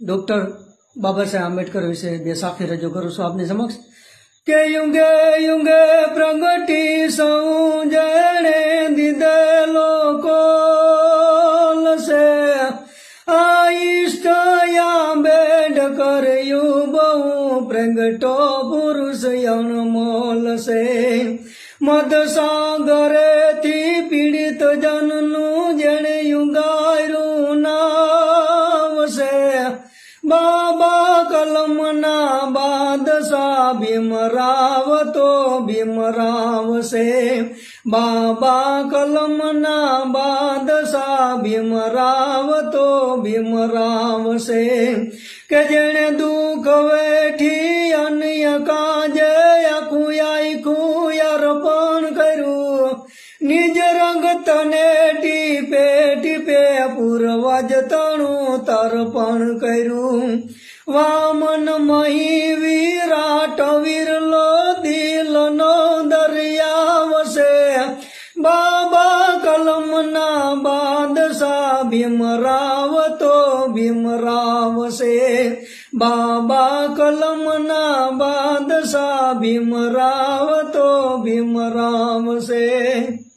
Doctor Baba Saheb Ambedkar વિશે બે સાખી રજૂ કરું છું આપની સમક્ષ કે યુંગે યુંગે પ્રગટી સૌ જણે દીધેલો કોલસે આ ઈષ્ટ આંબેડકર યુ બહુ પ્રગટો પુરુષ અણમોલ છે મદ સાગરેથી બાબા કલમના બાદશાહ ભીમરાવ તો ભીમરાવ છે બાબા કલમના બાદશાહ ભીમરાવ તો ભીમરાવ છે કે જેણે દુઃખ વેઠી અન્ય કાજે આખું આખું અર્પણ કર્યું. નિજ રંગ તને ટીપે પૂર્વજ તણું તર્પણ કર્યું. વામન મહી વિરાટ વિરલો દિલનો દરિયા વસે. બાબા કલમના બાદશાહ ભીમરાવ તો ભીમરાવ છે બાબા કલમના બાદશાહ ભીમરાવ તો ભીમરાવ છે